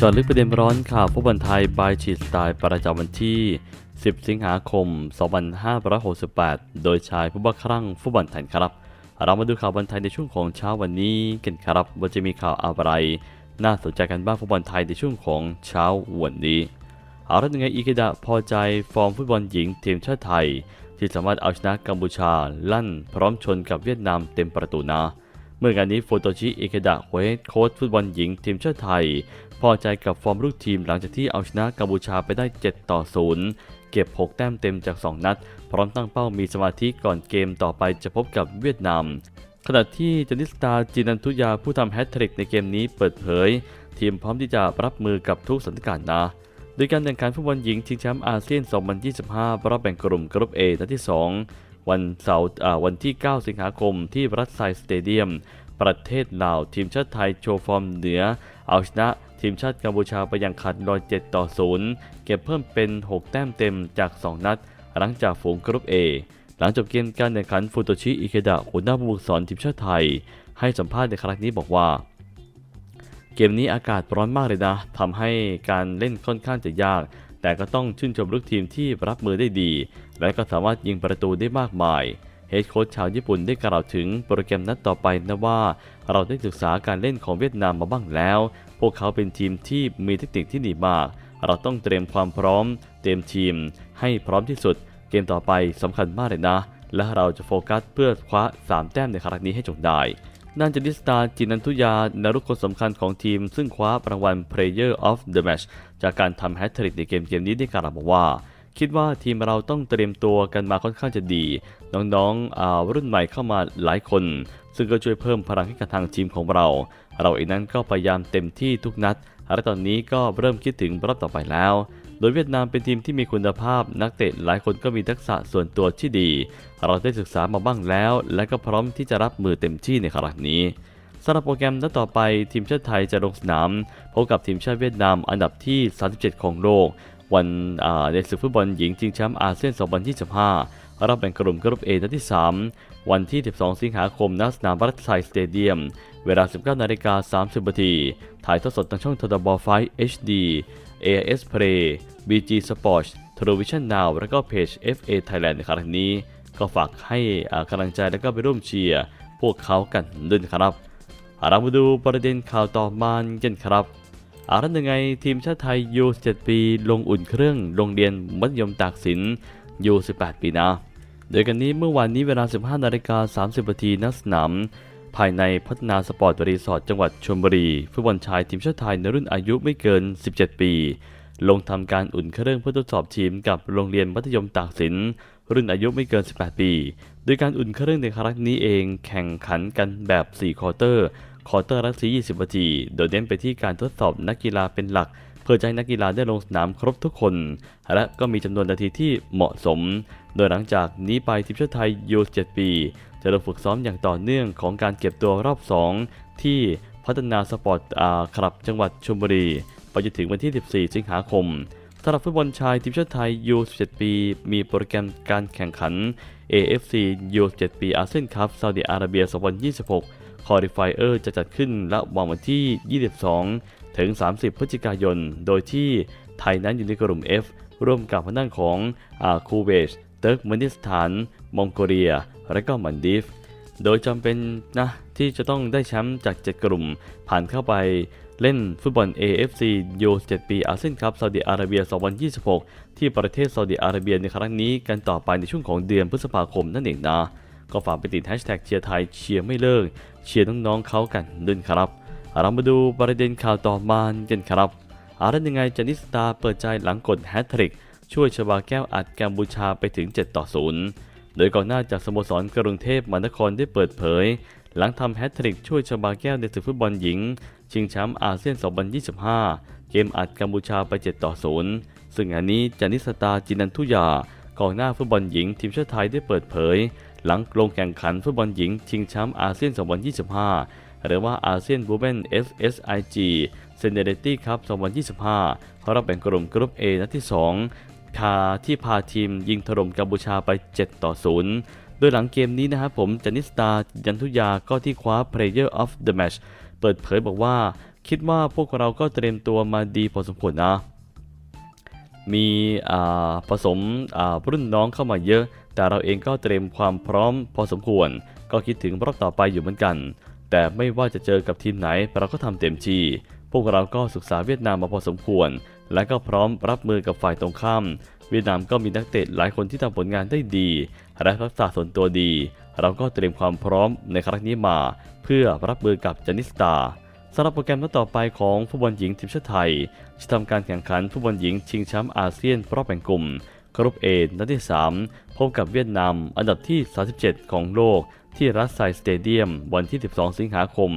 จอดลึกประเด็นร้อนข่าวฟุตบอลไทยบายฉีดสไตล์ประจำวันที่ 10 สิงหาคม 2568 โดยชายผู้บ้าคลั่งฟุตบอลไทยครับ เรามาดูข่าวบอลไทยในช่วงของเช้าวันนี้กันครับว่าจะมีข่าวอะไร น่าสนใจกันบ้างฟุตบอลไทยในช่วงของเช้าวันนี้ เอาละยังไงอีกิดะพอใจฟอร์มฟุตบอลหญิงทีมชาติไทย ที่สามารถเอาชนะกัมพูชาลั่น พร้อมชนกับเวียดนามเต็มประตูนะ เมื่องานนี้โฟโตชิอิเคดะโฮดโค้ชฟุตบอลหญิงทีมชาติไทย พอใจกับฟอร์มลูกทีมหลังจากที่เอาชนะกัมพูชาไปได้ 7 ต่อ 0 เก็บ 6 แต้มเต็มจาก 2 นัด พร้อมตั้งเป้ามีสมาธิก่อนเกมต่อไปจะพบกับเวียดนาม ขณะที่เจนิสตาจินันทุยาผู้ทำแฮตทริกในเกมนี้เปิดเผย ทีมพร้อมที่จะรับมือกับทุกสถานการณ์นะโดยการแข่งขันฟุตบอลหญิงชิงแชมป์อาเซียน 2025 รอบแบ่งกลุ่มกรุ๊ป A นัดที่ 2 วันเสาร์วันที่ 9 สิงหาคมที่รัสไซสเตเดียม ประเทศลาวทีมชาติไทยโชว์ฟอร์มเหนือ เอาชนะทีมชาติกัมพูชาไปอย่างขาดลอย7ต่อ 0 เก็บเพิ่มเป็น 6 แต้มเต็มจาก 2 นัด หลังจากฝูงกรุ๊ป A หลังจบเกมการแข่งขันฟูโตชิอิเคดะหัวหน้าผู้ฝึกสอนทีมชาติไทย ให้สัมภาษณ์ในครั้งนี้บอกว่า เกมนี้อากาศร้อนมากเลยนะทำให้การเล่นค่อนข้างจะยาก แต่ก็ต้องชื่นชมลูกทีมที่รับมือได้ดี และก็สามารถยิงประตูได้มากมายเฮดโค้ชชาวญี่ปุ่นได้กล่าวถึงโปรแกรมนัดต่อไปนะว่า เราได้ศึกษาการเล่นของเวียดนามมาบ้างแล้ว พวกเขาเป็นทีมที่มีเทคนิคที่ดีมาก เราต้องเตรียมความพร้อม เตรียมทีม ให้พร้อมที่สุด เกมต่อไปสำคัญมากเลยนะ และเราจะโฟกัสเพื่อคว้า 3 แต้มในครั้งนี้ให้จงได้นันจดิสตาจินันทุยานารุกคนสำคัญของทีม ซึ่งคว้ารางวัล Player of the Match จากการทำแฮตทริกในเกมเกมนี้ได้กล่าวบอกว่า คิดว่าทีมเราต้องเตรียมตัวกันมาค่อนข้างจะดี น้องๆรุ่นใหม่เข้ามาหลายคน ซึ่งก็ช่วยเพิ่มพลังให้กับทางทีมของเรา เราเองนั้นก็พยายามเต็มที่ทุกนัดและตอนนี้ก็เริ่มคิดถึงรอบต่อไปแล้ว โดยเวียดนามเป็นทีมที่มีคุณภาพนักเตะหลายคนก็มีทักษะส่วนตัวที่ดี เราได้ศึกษามาบ้างแล้ว และก็พร้อมที่จะรับมือเต็มที่ในครั้งนี้ สำหรับโปรแกรมนัดต่อไปทีมชาติไทยจะลงสนามพบกับทีมชาติเวียดนามอันดับที่ 37 ของโลก วันในศึกฟุตบอลหญิงชิงแชมป์อาเซียน 2025รอบแบ่งกลุ่มกรุ๊ป A นัดที่ 3 วันที่ 12 สิงหาคมณสนามบัตไซสเตเดียม เวลา 19นาฬิกา30นาทีถ่ายทอดสดทางช่องทดบไฟ HD AIS Play BG Sports Television Now แล้วก็เพจ FA Thailand ในครั้งนี้ ก็ฝากให้กำลังใจแล้วก็ไปร่วมเชียร์พวกเขากันด้วยครับ เรามาดูประเด็นข่าวต่อมากันครับอารันยังไงทีมชาติไทยยู17 ปี ลงอุ่นเครื่องโรงเรียนมัธยมตากสินยู18 ปีนะ โดยกันนี้เมื่อวานนี้เวลา 15นาฬิกา30นาทีณสนาม ภายในพัฒนาสปอร์ตรีสอร์ทจังหวัดชลบุรีฟุตบอลชายทีมชาติไทยในรุ่นอายุไม่เกิน 17 ปี ลงทำการอุ่นเครื่องเพื่อทดสอบทีมกับโรงเรียนมัธยมตากสินรุ่นอายุไม่เกิน 18 ปี โดยการอุ่นเครื่องในครั้งนี้เองแข่งขันกันแบบ 4 ควอเตอร์ ควอเตอร์ละ20นาที โดยเน้นไปที่การทดสอบนักกีฬาเป็นหลัก เพื่อจะให้นักกีฬาได้ลงสนามครบทุกคน และก็มีจำนวนนาทีที่เหมาะสม โดยหลังจากนี้ไปทีมชาติไทยยู -7 ปี จะลงฝึกซ้อมอย่างต่อเนื่องของการเก็บตัวรอบ 2 ที่พัฒนาสปอร์ตคลับจังหวัดชลบุรี ไปจนถึงวันที่ 14 สิงหาคม สำหรับฟุตบอลชายทีมชาติไทยยู17ปี มีโปรแกรมการแข่งขัน AFC ยู17ปีอาเซียนคัพซาอุดิอาระเบีย 2026 คอริฟายเออร์จะจัดขึ้นระหว่างวันที่ 22 ถึง 30 พฤศจิกายน โดยที่ไทยนั้นอยู่ในกลุ่ม F ร่วมกับทางด้านของอาคูเวชเติร์กเมนิสถาน มองโกเลีย และก็มันดีฟโดยจำเป็นนะที่จะต้องได้แชมป์จาก 7 กลุ่มผ่านเข้าไป เล่นฟุตบอล AFC ยู7ปีอาเซียนคัพซาอุดิอาระเบีย 2026 ที่ประเทศซาอุดิอาระเบียในครั้งนี้กันต่อไปในช่วงของเดือนพฤษภาคมนั่นเองนะ ก็ฝากไปติดแฮชแท็กเชียร์ไทยเชียร์ไม่เลิก เชียร์น้องๆเขากันด้วยครับ เรามาดูประเด็นข่าวต่อมากันครับอารันยังไงจานิสตาเปิดใจหลังกดแฮตทริก ช่วยชบาแก้วอัดกัมพูชาไปถึง 7 ต่อ 0 โดยก่อนหน้าจากสโมสรกรุงเทพมหานครได้เปิดเผย หลังทำแฮตทริกช่วยชบาแก้วในศึกฟุตบอลหญิง ชิงแชมป์อาเซียน 2025 เกมอัดกัมพูชาไป 7 ต่อ 0 ซึ่งอันนี้จานิสตาจินันทุยากองหน้าฟุตบอลหญิงทีมชาติไทยได้เปิดเผย หลังลงแข่งขันฟุตบอลหญิง ชิงแชมป์อาเซียน 2025 หรือว่าอาเซียนบูเบน FSIG เซนเดเรตี้ครับ2025เขารับแบ่งกลุ่มกรุ๊ป A นัดที่2พาที่พาทีมยิงถล่มกัมพูชาไป 7 ต่อ 0 โดยหลังเกมนี้นะครับผมจานิสตายันทุยาก็ที่คว้า Player of the Match เปิดเผยบอกว่า คิดว่าพวกเราก็เตรียมตัวมาดีพอสมควรนะ มีอ่าผสมอ่ารุ่นน้องเข้ามาเยอะ แต่เราเองก็เตรียมความพร้อมพอสมควร ก็คิดถึงรอบต่อไปอยู่เหมือนกัน แต่ไม่ว่าจะเจอกับทีมไหนเราก็ทำเต็มที่พวกเราก็ศึกษาเวียดนามมาพอสมควร และก็พร้อมรับมือกับฝ่ายตรงข้าม เวียดนามก็มีนักเตะหลายคนที่ทำผลงานได้ดี และทักษะส่วนตัวดี เราก็เตรียมความพร้อมในครั้งนี้มา เพื่อรับมือกับจานิสตาสำหรับโปรแกรมนัดต่อไปของฟุตบอลหญิงทีมชาติไทย จะทำการแข่งขันฟุตบอลหญิงชิงแชมป์อาเซียนรอบแบ่งกลุ่มกรุ๊ปเอนัดที่ 3 พบกับเวียดนามอันดับที่ 37 ของโลก ที่รัสไซสเตเดียม วันที่ 12 สิงหาคม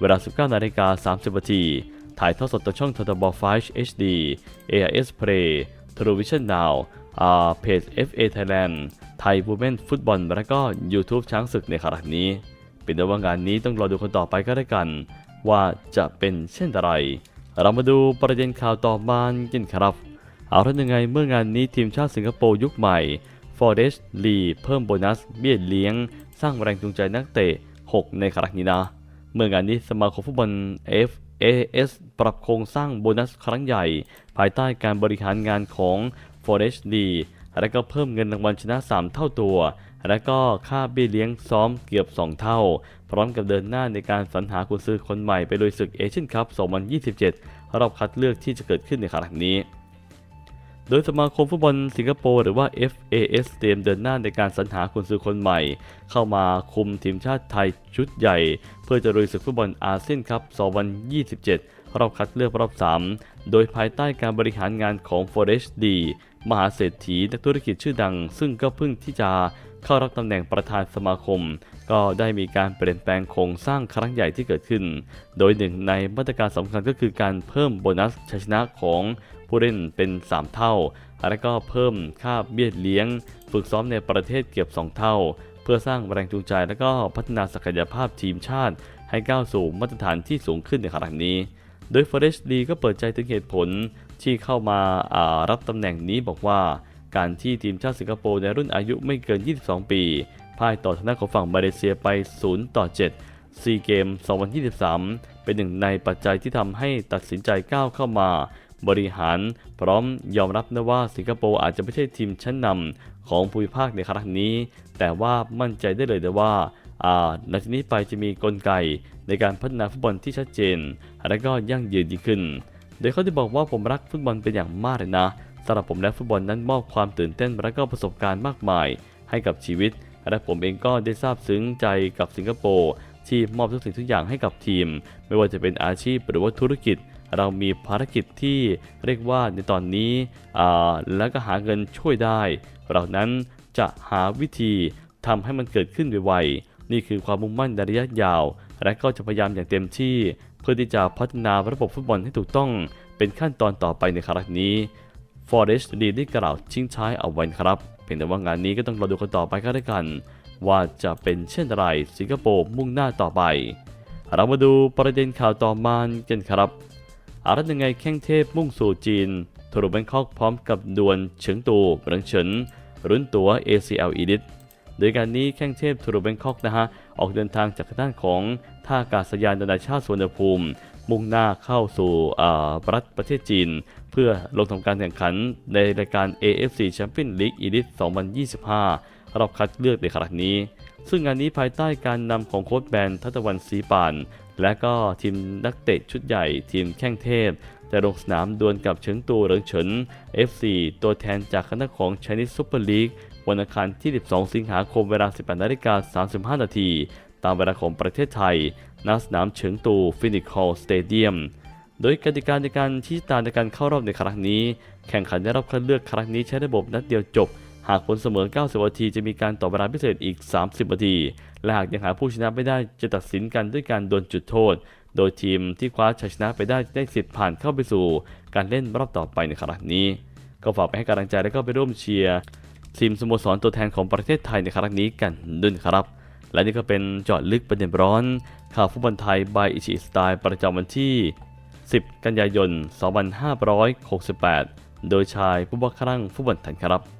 เวลา 19นาฬิกา30นาทีถ่ายทอดสดทางช่องททบ5 HD AIS Play Television Now อ่า เพจ FA Thailand ไทย Women Football และก็ YouTube ช้างศึกในขณะนี้ เป็นแต่ว่างานนี้ต้องรอดูคนต่อไปก็ได้กัน ว่าจะเป็นเช่นไร เรามาดูประเด็นข่าวต่อมากันครับ เอาท่านยังไงเมื่องานนี้ทีมชาติสิงคโปร์ยุคใหม่ f o r e s t Lee เพิ่มโบนัสเบี้ยเลี้ยง สร้างแรงจูงใจนักเตะ 6 ในครั้งนี้นะ เมื่องานนี้สมาคมฟุตบอล FAS ปรับโครงสร้างโบนัสครั้งใหญ่ ภายใต้การบริหารงานของ f o r e s t Lee และก็เพิ่มเงินรางวัลชนะ 3 เท่าตัว และก็ค่าเบี้ยเลี้ยงซ้อมเกือบ 2 เท่า พร้อมกับเดินหน้าในการสรรหากุญซือคนใหม่ไปโดยศึกเอเชียนคัพ 2027 รอบคัดเลือกที่จะเกิดขึ้นในครั้งนี้ โดยสมาคมฟุตบอลสิงคโปร์หรือว่า FAS เตรียมเดินหน้าในการสรรหากุญซือคนใหม่ เข้ามาคุมทีมชาติไทยชุดใหญ่ เพื่อจะลุยศึกฟุตบอลอาเซียนคัพ 2027 รอบคัดเลือกรอบ 3 โดยภายใต้การบริหารงานของ Forest D มหาเศรษฐีนักธุรกิจชื่อดัง ซึ่งก็เพิ่งที่จะเข้ารับตำแหน่งประธานสมาคม ก็ได้มีการเปลี่ยนแปลงโครงสร้างครั้งใหญ่ที่เกิดขึ้น โดยหนึ่งในมาตรการสำคัญก็คือการเพิ่มโบนัสชัยชนะของผู้เล่นเป็น 3 เท่า และก็เพิ่มค่าเบี้ยเลี้ยง ฝึกซ้อมในประเทศเกือบ 2 เท่า เพื่อสร้างแรงจูงใจและก็พัฒนาศักยภาพทีมชาติ ให้ก้าวสู่มาตรฐานที่สูงขึ้นในครั้งนี้ โดย Forest D ก็เปิดใจถึงเหตุผล ที่เข้ามาารับตำแหน่งนี้บอกว่า การที่ทีมชาติสิงคโปร์ในรุ่นอายุไม่เกิน 22 ปีพ่ายต่อทางด้าของฝั่งมาเลเซียไป 0 ต่อ 7 ซีเกม 2023 เป็นหนึ่งในปัจจัยที่ทำให้ตัดสินใจก้าวเข้ามา บริหารพร้อมยอมรับนะว่าสิงคโปร์อาจจะไม่ใช่ทีมชั้นนำของภูมิภาคในครั้งนี้ แต่ว่ามั่นใจได้เลยนะว่าอ่าหลังจากนี้ไปจะมีกลไกในการพัฒนาฟุตบอลที่ชัดเจน และก็ยั่งยืนยิ่งขึ้น โดยเขาได้บอกว่าผมรักฟุตบอลเป็นอย่างมากเลยนะสำหรับผมและฟุตบอลนั้นมอบความตื่นเต้นและก็ประสบการณ์มากมาย ให้กับชีวิต และผมเองก็ได้ซาบซึ้งใจกับสิงคโปร์ที่มอบทุกสิ่งทุกอย่างให้กับทีม ไม่ว่าจะเป็นอาชีพหรือว่าธุรกิจ เรามีภารกิจที่เรียกว่าในตอนนี้อ่าแล้วก็หาเงินช่วยได้ เรานั้นจะหาวิธีทำให้มันเกิดขึ้นไวๆนี่คือความมุ่งมั่นในระยะยาว และก็จะพยายามอย่างเต็มที่ เพื่อที่จะพัฒนาระบบฟุตบอลให้ถูกต้องเป็นขั้นตอนต่อไปในครั้งนี้ Forest ดีได้กล่าวทิ้งท้ายเอาไว้ครับ เพียงแต่ว่างานนี้ก็ต้องรอดูกันต่อไปก็ได้วกัน ว่าจะเป็นเช่นไรสิงคโปร์มุ่งหน้าต่อไป เรามาดูประเด็นข่าวต่อมากันครับอารัตยังไงแข้งเทพมุ่งสู่จีนทรูแบงคอกพร้อมกับดวลเฉิงตูเริงเฉินรุ่นตัว ACL Elite โดยการนี้แข้งเทพทรูแบงคอกนะฮะออกเดินทางจากด้านของท่าอากาศยานนานาชาติสุวรรณภูมิ มุ่งหน้าเข้าสู่อ่ารัฐประเทศจีน เพื่อลงทำการแข่งขันในรายการ AFC Champions League Elite 2025 รอบคัดเลือกในครั้งนี้ ซึ่งงานนี้ภายใต้การนำของโค้ชแบนทัตวันศรีปาน และก็ทีมนักเตะชุดใหญ่ทีมแข้งเทพจะลงสนามดวลกับเฉิงตูเหริงเฉิน FC ตัวแทนจากคณะของ Chinese Super League วันอังคารที่ 12 สิงหาคมเวลา 18นาฬิกา35 นาที ตามเวลาของประเทศไทย ณ สนามเฉิงตูฟินิกฮอลสเตเดียม โดยกติกาในการชี้ชะตาในการเข้ารอบในครั้งนี้ แข่งขันได้รับคัดเลือกครั้งนี้ใช้ระบบนัดเดียวจบ หากผลเสมอ 90 นาที จะมีการต่อเวลาพิเศษอีก 30 นาที และหากยังหาผู้ชนะไม่ได้จะตัดสินกันด้วยการดวลจุดโทษ โดยทีมที่คว้าชัยชนะไปได้ได้สิทธิ์ผ่านเข้าไปสู่ การเล่นรอบต่อไปในครั้งนี้ ก็ฝากไปให้กำลังใจและก็ไปร่วมเชียร์ ทีมสโมสรตัวแทนของประเทศไทยในครั้งนี้กันด้วยนครับ และนี่ก็เป็นจอดลึกประเด็นร้อน ข่าวฟุตบอลไทย by อิชิสไตล์ประจำวันที่ 10 กันยายน 2568 โดยชายผู้บักครั่งฟุตบอลไทยครับ